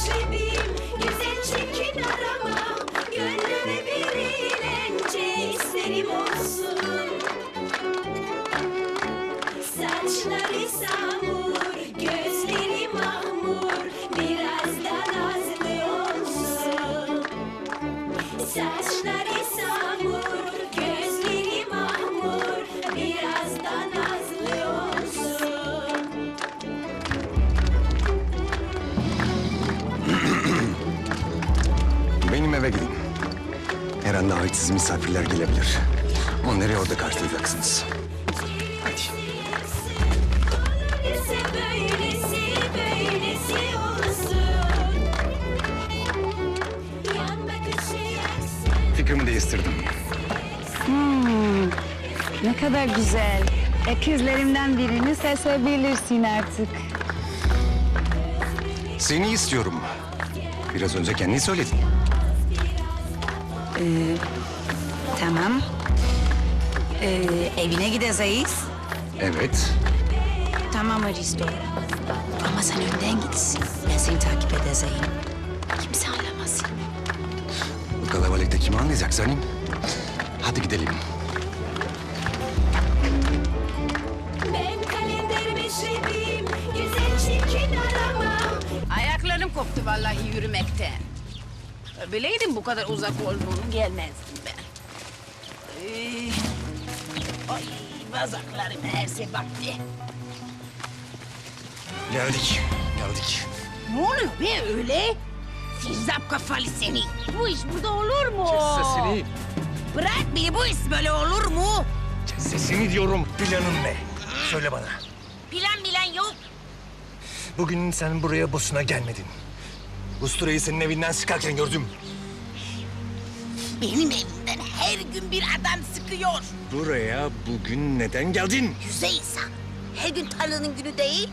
meşrebim Güzel eve gidin. Her an davetsiz misafirler gelebilir. Onları orada karşılayacaksınız. Hadi. Fikrimi değiştirdim. Ne kadar güzel. Ekizlerimden birini seçebilirsin artık. Seni istiyorum. Biraz önce kendin söyledin. Tamam. Ee, evine gideceğiz. Evet. Tamam Aristo. Ama sen önden gitsin. Ben seni takip edeceğim. Kimse anlamasın. Bu kalabalıkta kim anlayacak Zanim? Hadi gidelim. Ayaklarım koptu vallahi yürümekten. Bileydim bu kadar uzak olduğunu gelmezdim ben. Ay, ay bazaklarım her şey baktı. Geldik. Geldik. Ne oluyor be öyle? Sizzap kafalı seni. Bu iş burada olur mu? Sesini. Bırak beni bu iş böyle olur mu? Sesini diyorum. Planın ne? Söyle bana. Plan bilen yok. Bugün sen buraya boşuna gelmedin. Usturayı senin evinden çıkarken gördüm. Benim evimden her gün bir adam sıkıyor. Buraya bugün neden geldin? Yüze insan. Her gün tarlanın günü değil.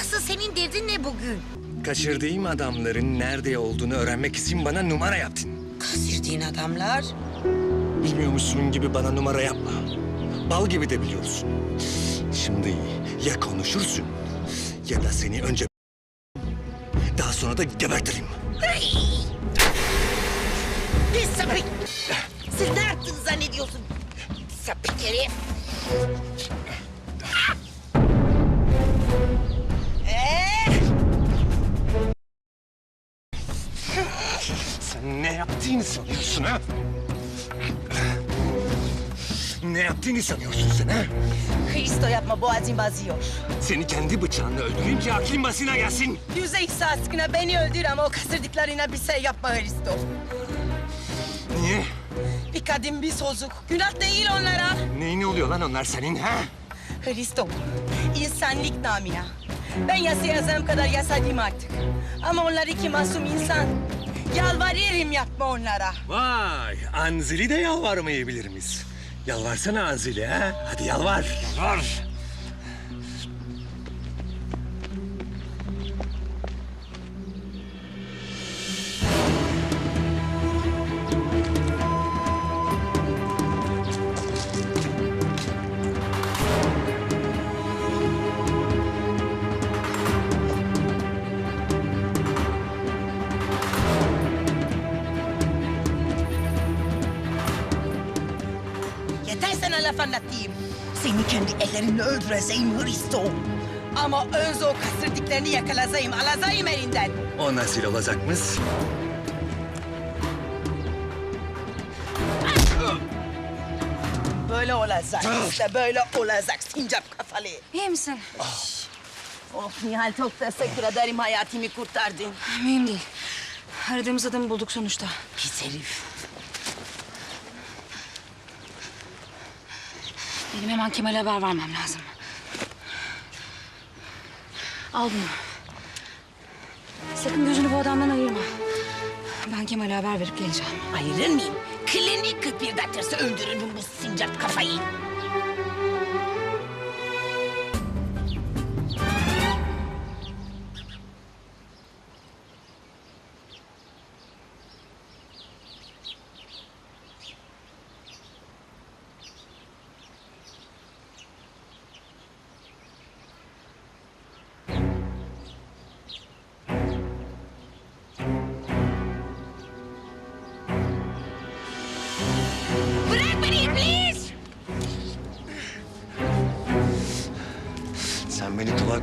Asıl senin derdin ne bugün? Kaçırdığım adamların nerede olduğunu öğrenmek için bana numara yaptın. Kaçırdığın adamlar? Bilmiyormuşsun gibi bana numara yapma. Bal gibi de biliyorsun. Şimdi ya konuşursun ya da seni önce daha sonra da gebertirim. Pis sapık! Siz ne yaptığını zannediyorsun? Sapık herif! Sen ne yaptığını sanıyorsun ha? Ne yaptığını sanıyorsun sen ha? Hristo yapma boğazım bazıyor. Seni kendi bıçağınla öldüreyim ki aklın başına gelsin. Yüze İsa aşkına beni öldür ama o kasırdıklarına bir şey yapma Hristo. Niye? Bir kadın bir sozuk. Günah değil onlara. Neyini oluyor lan onlar senin ha? Hristo, insanlık namına. Ben yaşayacağım kadar yasadım artık. Ama onlar iki masum insan. Yalvarırım yapma onlara. Vay, Anzili de yalvarmayı bilir miyiz? Yalvarsana Anzili ha? Hadi yalvar. Yalvar. Laf anlatayım. Seni kendi ellerimle öldüreceğim Hristo. Ama öz o kasırdıklarını yakalayacağım, alacağım elinden. O nasıl olacakmış? Böyle olacak işte böyle olacak sincap kafalı. İyi misin? Oh Nihal çok teşekkür ederim hayatımı kurtardın. Mühim değil. Aradığımız adamı bulduk sonuçta. Pis herif. Benim hemen Kemal'e haber vermem lazım. Al bunu. Sakın gözünü bu adamdan ayırma. Ben Kemal'e haber verip geleceğim. ayırır mıyım? Klini kıpırdatırsa öldürürüm bu sincap kafayı.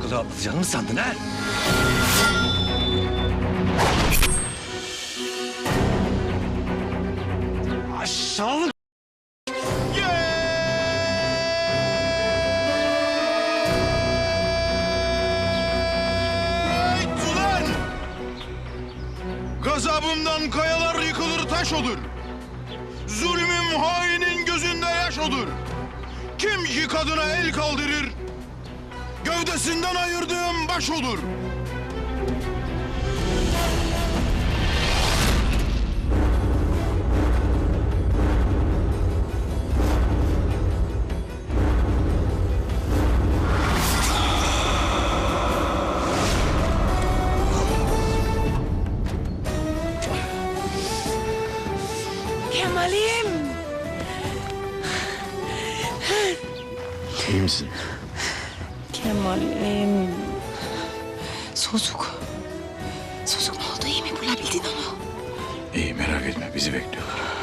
Kolay atlatacağını mı sandın ha? Aşağılık! Gazabımdan kayalar yıkılır taş olur. Zulmüm hainin gözünde yaş olur. Kim ki kadına el kaldırır, gövdesinden ayırdığım baş olur. Kemal'im. İyi misin? Kemal'im. Sozuk. Sozuk ne oldu iyi mi bulabildin onu? İyi merak etme bizi bekliyorlar.